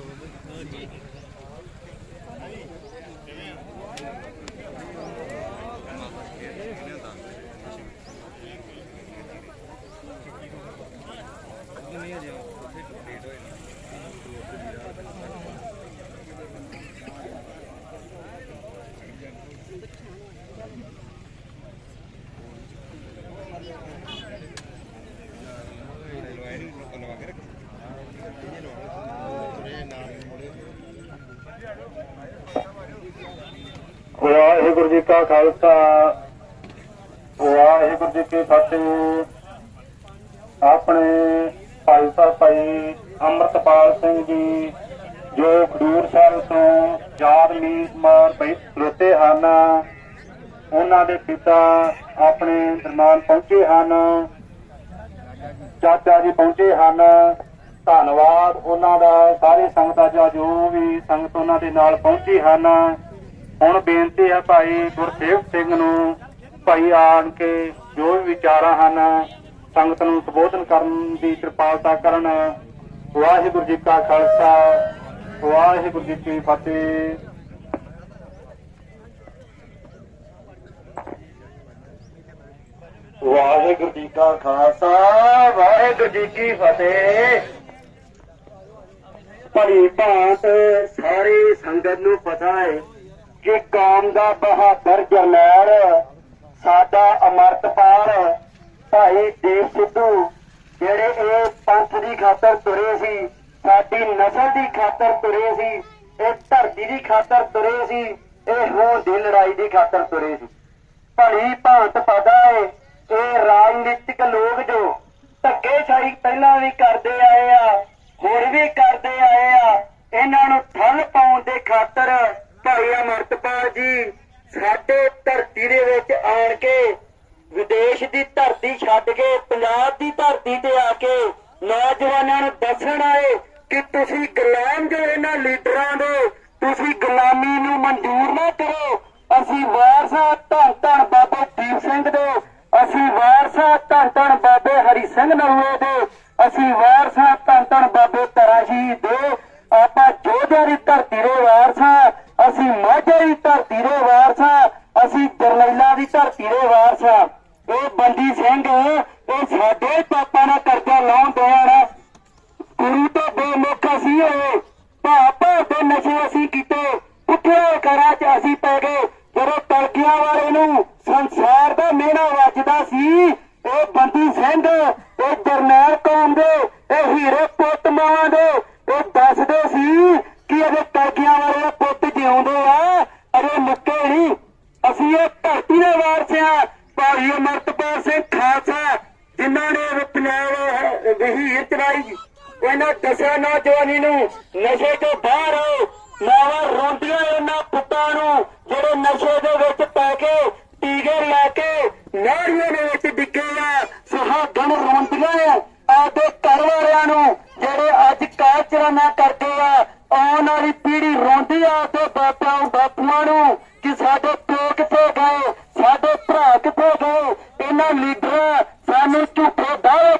Oh, gee. Waheguru ji ਕਾ ਖਾਲਸਾ, ਵਾਹਿਗੁਰੂ ਜੀ ਕੀ ਫਤਿਹ। ਆਪਣੇ ਭਾਈ ਸਾਹਿਬ ਭਾਈ ਅੰਮ੍ਰਿਤਪਾਲ ਸਿੰਘ ਜੀ, ਜੋ ਖਡੂਰ ਸਾਹਿਬ ਤੋਂ ਯਾਦ ਮੀਤ ਮਾਰ ਬਈ ਹਨ, ਉਹਨਾਂ ਦੇ ਪਿਤਾ ਆਪਣੇ ਦਰਮਾਨ ਪਹੁੰਚੇ ਹਨ, ਚਾਚਾ ਜੀ ਪਹੁੰਚੇ ਹਨ ਧੰਨਵਾਦ। ਉਹਨਾਂ ਦਾ ਸਾਰੇ ਸੰਗਤਾਂ ਦਾ ਜੋ ਵੀ ਸੰਗਤ ਉਹਨਾਂ ਦੇ ਨਾਲ ਪਹੁੰਚੀ ਹਨ, ਹੁਣ ਬੇਨਤੀ ਹੈ ਭਾਈ ਗੁਰਸੇਵ ਸਿੰਘ ਨੂੰ, ਭਾਈ ਆਣ ਕੇ ਜੋ ਵੀ ਵਿਚਾਰਾਂ ਹਨ, ਸੰਗਤ ਨੂੰ ਸੰਬੋਧਨ ਕਰਨ ਦੀ ਕਿਰਪਾਲਤਾ ਕਰਨ। ਵਾਹਿਗੁਰੂ ਜੀ ਕਾ ਖਾਲਸਾ, ਵਾਹਿਗੁਰੂ ਜੀ ਕੀ ਫਤਿਹ। ਵਾਹਿਗੁਰੂ ਜੀ ਕਾ ਖਾਲਸਾ, ਵਾਹਿਗੁਰੂ ਜੀ ਕੀ ਫਤਿਹ। ਭਲੀ ਭਾਂਤ, ਸਾਰੇ ਸੰਗਤ ਨੂੰ ਪਤਾ ਹੈ ਕਿ ਕੌਮ ਦਾ ਬਹਾਦਰ ਜਰਨੈਲ, ਸਾਡਾ ਅਮਰਤਪਾਲ, ਭਾਈ ਦੇਵ ਸਿੱਧੂ, ਜਿਹੜੇ ਇਹ ਪੰਥ ਦੀ ਖਾਤਰ ਤੁਰੇ ਸੀ, ਸਾਡੀ ਨਸਲ ਦੀ ਖਾਤਰ ਤੁਰੇ ਸੀ, ਇਹ ਧਰਤੀ ਦੀ ਖਾਤਰ ਤੁਰੇ ਸੀ, ਇਹ ਹੋਂਦ ਦੀ ਲੜਾਈ ਦੀ ਖਾਤਰ ਤੁਰੇ ਸੀ। ਭਲੀ ਭਾਂਤ ਪਤਾ ਹੈ ਇਹ ਰਾਜਨੀਤਿਕ ਲੋਕ ਜੋ ਧੱਕੇਸ਼ਾਹੀ ਪਹਿਲਾਂ ਵੀ ਕਰਦੇ ਆਏ ਆ ਹੁਣ ਵੀ ਕਰਦੇ ਆਏ ਆ ਇਹਨਾਂ ਨੂੰ ਠੱਲ ਪਾਉਣ ਦੇ ਖਾਤਰ ਭਾਈ ਅਮਰਤਪਾਲ ਜੀ ਸਾਡੇ ਧਰਤੀ ਦੇ ਵਿੱਚ ਆਣ ਕੇ ਵਿਦੇਸ਼ ਦੀ ਧਰਤੀ ਛੱਡ ਕੇ, ਪੰਜਾਬ ਦੀ ਧਰਤੀ ਤੇ ਆ ਕੇ ਨੌਜਵਾਨਾਂ ਨੂੰ ਦੱਸਣ ਆਏ ਕਿ ਤੁਸੀਂ ਗੁਲਾਮ ਜੋ ਇਹਨਾਂ ਲੀਡਰਾਂ ਦੇ, ਤੁਸੀਂ ਗੁਲਾਮੀ ਨੂੰ ਮਨਜ਼ੂਰ ਨਾ ਕਰੋ। ਅਸੀਂ ਵਾਰਸਾ ਧੰਨ ਧੰਨ ਬਾਬੇ ਦੀਪ ਸਿੰਘ ਦੇ ਅਸੀਂ ਵਾਰਸਾ ਧੰਨ ਧੰਨ ਬਾਬੇ ਹਰੀ ਸਿੰਘ ਨਰੂਏ ਦੇ ਅਸੀਂ ਵਾਰਸਾ ਧੰਨ ਧੰਨ ਬਾਬੇ ਤਰਾ ਸ਼ਹੀਦ ਦੇ ਆਪਾਂ ਜੋਧਿਆਂ ਦੀ ਧਰਤੀ ਦੇ ਵਾਰਸਾ ਅਸੀਂ ਮਾਝੇ ਦੀ ਧਰਤੀ ਦੇ ਵਾਰਸਾ ਅਸੀਂ ਜਰਨੈਲਾਂ ਦੀ ਧਰਤੀ ਦੇ ਵਾਰਸਾ ਇਹ ਬੰਦੀ ਸਿੰਘ ਇਹ ਆਪਾਂ ਪਾਪਾ ਕਰਜ਼ਾ ਲਾਉਣ ਦੇਣਾ ਗੁਰੂ ਤੋਂ ਬੇਮੁਖ ਅਸੀਂ ਹੋਏ। ਭਾਪਾ ਦੇ ਨਸ਼ੇ ਅਸੀਂ ਕੀਤੇ। ਪੁੱਠੇ ਕਰਾਂ ਚ ਅਸੀਂ ਪੈ ਗਏ। ਜਦੋਂ ਤਲਕਿਆਂ ਵਾਲੇ ਨੂੰ ਸੰਸਾਰ ਦਾ ਮਿਹਣਾ ਵੱਜਦਾ ਸੀ ਇਹ ਬੰਦੀ ਸਿੰਘ ਇਹ ਜਰਨੈਲ ਕੌਮ ਦੇ ਇਹ ਹੀਰੇ ਪੁੱਤ ਮਾਵਾਂ ਦੇ ਇਹ ਦੱਸਦੇ ਸੀ ਕਿ ਅਜੇ ਤਲਕੀਆਂ ਵਾਲੇ ਦੇ ਪੁੱਤ ਜਿਉਂਦੇ ਆ ਅਜੇ ਮੁੱਕੇ ਨਹੀਂ ਅਸੀਂ ਇਹ ਧਰਤੀ ਦੇ ਵਾਰਸ ਆ ਭਾਈ ਅਮਰਤਪਾਲ ਸਿੰਘ ਖਾਲਸਾ ਜਿਨ੍ਹਾਂ ਨੇ ਇਹ ਪੰਜਾਬ ਵਹੀਰ ਚਲਾਈ ਇਹਨਾਂ ਦਸਾਂ ਨੌਜਵਾਨੀ ਨੂੰ, ਨਸ਼ੇ ਤੋਂ ਬਾਹਰ ਆਓ। ਮਾਵਾਂ ਰੋਂਦੀਆਂ ਇਹਨਾਂ ਪੁੱਤਾਂ ਨੂੰ, ਜਿਹੜੇ ਨਸ਼ੇ ਦੇ ਵਿੱਚ ਪੈ ਕੇ ਟੀਕੇ ਲੈ ਕੇ ਨਾੜੀਆਂ ਦੇ ਵਿੱਚ ਡਿੱਗੇ ਆ। ਸੁਹਾਗਣ ਰੋਂਦੀਆਂ ਆ ਆਪਦੇ ਘਰ ਵਾਲਿਆਂ ਨੂੰ, ਜਿਹੜੇ ਅੱਜ ਕਾਚਰਾਨਾ ਕਰਦੇ ਆ। ਆਉਣ ਵਾਲੀ ਪੀੜ੍ਹੀ ਰੋਂਦੀ ਆ ਤੇ ਬਾਪਿਆਂ ਬਾਪੂਆਂ ਨੂੰ ਕਿ ਸਾਡੇ ਪਿਓ ਕਿੱਥੇ ਗਏ, ਸਾਡੇ ਭਰਾ ਕਿੱਥੇ ਗਏ, ਇਹਨਾਂ ਲੀਡਰਾਂ ਸਾਨੂੰ ਝੂਠੇ ਦਾਅਵੇ